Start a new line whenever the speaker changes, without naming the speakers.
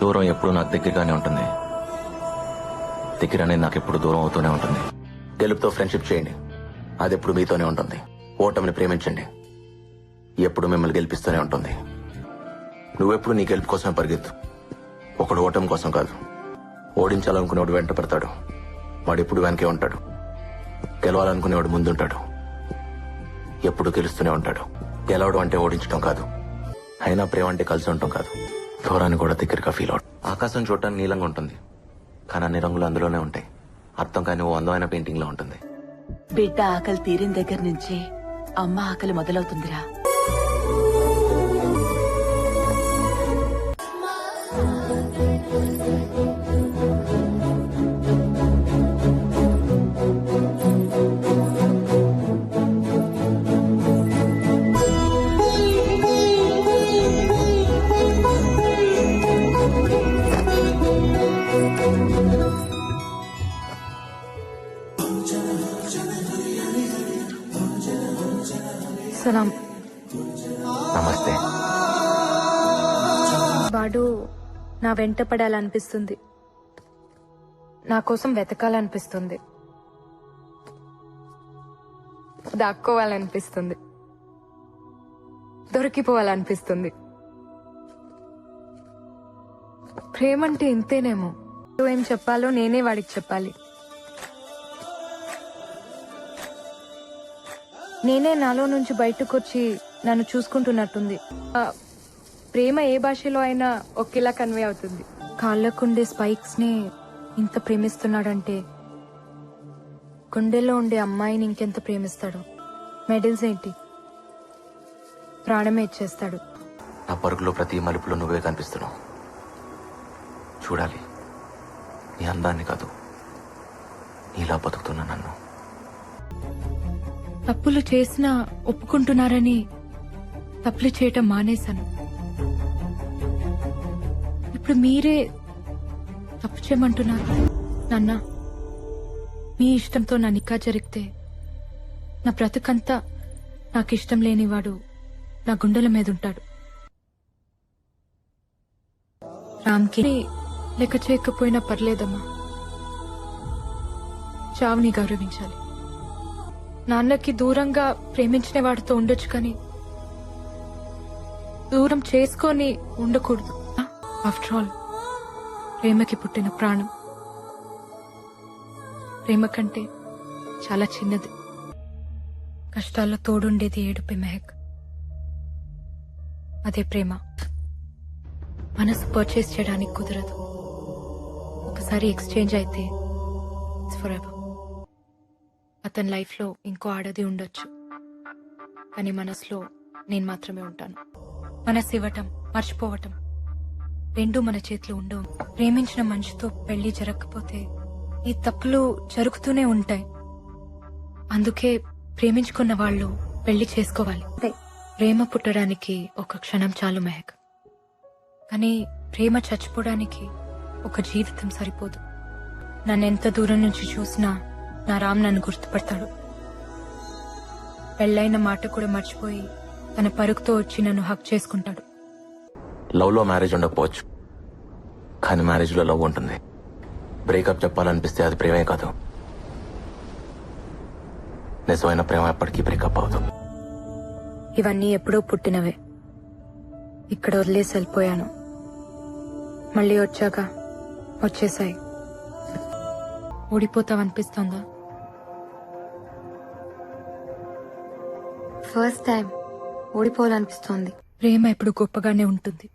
దూరం ఎప్పుడు నాకు దగ్గరగానే ఉంటుంది. దగ్గర అనేది నాకు ఎప్పుడు దూరం అవుతూనే ఉంటుంది. గెలుపుతో ఫ్రెండ్షిప్ చేయండి. అది ఎప్పుడు మీతోనే ఉంటుంది. ఓటమిని ప్రేమించండి. ఎప్పుడు మిమ్మల్ని గెలిపిస్తూనే ఉంటుంది. నువ్వెప్పుడు నీ గెలుపు కోసమే పరిగెత్తు. ఒకడు ఓటమి కోసం కాదు. ఓడించాలనుకునేవాడు వెంట పడతాడు. వాడు ఎప్పుడు వెనకే ఉంటాడు. గెలవాలనుకునేవాడు ముందుంటాడు. ఎప్పుడు గెలుస్తూనే ఉంటాడు. గెలవడం అంటే ఓడించడం కాదు. అయినా ప్రేమ అంటే కలిసి ఉండటం కాదు. దూరాన్ని కూడా దగ్గరగా ఫీల్ అవుట్. ఆకాశం చూడటానికి నీలంగా ఉంటుంది. కానీ అన్ని రంగులు అందులోనే ఉంటాయి. అర్థం కాని ఓ అందమైన పెయింటింగ్లో ఉంటుంది.
బిడ్డ ఆకలి తీరిన దగ్గర నుంచి అమ్మ ఆకలి మొదలవుతుందిరా.
సలాం
నమస్తే.
వాడు నా వెంట పడాలనిపిస్తుంది. నా కోసం వెతకాలనిపిస్తుంది. దాక్కోవాలనిపిస్తుంది. దొరికిపోవాలనిపిస్తుంది. ప్రేమంటే ఇంతేనేమో. ఏం చెప్పాలో నేనే వాడికి చెప్పాలి. నేనే నాలో నుంచి బయటకు వచ్చి నన్ను చూసుకుంటున్నట్టుంది. ఆ, ప్రేమ ఏ భాషలో అయినా ఒకేలా కన్వే అవుతుంది. కాళ్ళకుండే స్పైక్స్ని ఇంత ప్రేమిస్తున్నాడంటే గుండెలో ఉండే అమ్మాయిని ఇంకెంత ప్రేమిస్తాడు? మెడల్స్ ఏంటి? ప్రాణమే ఇచ్చేస్తాడు.
నా పరుగులో ప్రతి మలుపులో నువ్వే కనిపిస్తున్నావు. చూడాలి. నీ అందాన్ని కాదు. నీలా బతుకుతున్నా నన్ను.
తప్పులు చేసినా ఒప్పుకుంటున్నారని తప్పులు చేయటం మానేశాను. ఇప్పుడు మీరే తప్పు చేయమంటున్నారు. నాన్న మీ ఇష్టంతో నా నిక్కా జరిగితే నా బ్రతుకంతా నాకు ఇష్టం లేనివాడు నా గుండెల మీద ఉంటాడు రామ్కి లెక్క చేయకపోయినా పర్లేదమ్మా. చావుని గౌరవించాలి. నాన్నకి దూరంగా ప్రేమించిన వాడితో ఉండొచ్చు కానీ దూరం చేసుకొని ఉండకూడదు. ఆఫ్టర్ ఆల్ ప్రేమకి పుట్టిన ప్రాణం. ప్రేమ కంటే చాలా చిన్నది. కష్టాల్లో తోడుండేది ఏడుపే మెహక్. అదే ప్రేమ. మనసు పర్చేస్ చేయడానికి కుదరదు. ఒకసారి ఎక్స్చేంజ్ అయితే ఫర్ ఎవర్ అతని లైఫ్లో ఇంకో ఆడది ఉండొచ్చు. కానీ మనసులో నేను మాత్రమే ఉంటాను. మనసు ఇవ్వటం మర్చిపోవటం రెండు మన చేతిలో ఉండవు. ప్రేమించిన మనిషితో పెళ్ళి జరగకపోతే ఈ తప్పులు జరుగుతూనే ఉంటాయి. అందుకే ప్రేమించుకున్న వాళ్ళు పెళ్ళి చేసుకోవాలి. ప్రేమ పుట్టడానికి ఒక క్షణం చాలు మెహక్. కానీ ప్రేమ చచ్చిపోవడానికి ఒక జీవితం సరిపోదు. నన్ను ఎంత దూరం నుంచి చూసినా నా రామ్ నన్ను గుర్తుపడతాడు. పెళ్ళైన మాట కూడా మర్చిపోయి తన పరుగుతో వచ్చి నన్ను హక్ చేసుకుంటాడు.
లవ్లో మ్యారేజ్ ఉండకపోవచ్చు. కానీ మ్యారేజ్లో లవ్ ఉంటుంది. బ్రేకప్ చెప్పాలనిపిస్తే అది ప్రేమే కాదు. నిజమైన ప్రేమ ఎప్పటికీ బ్రేకప్ అవుతుంది
ఇవన్నీ ఎప్పుడో పుట్టినవే. ఇక్కడ వదిలేసి వెళ్ళిపోయాను. మళ్ళీ వచ్చాక వచ్చేసాయి. ఓడిపోతావనిపిస్తోందా?
First time ఓడిపోవాలనిపిస్తోంది.
ప్రేమ ఎప్పుడు గొప్పగానే ఉంటుంది.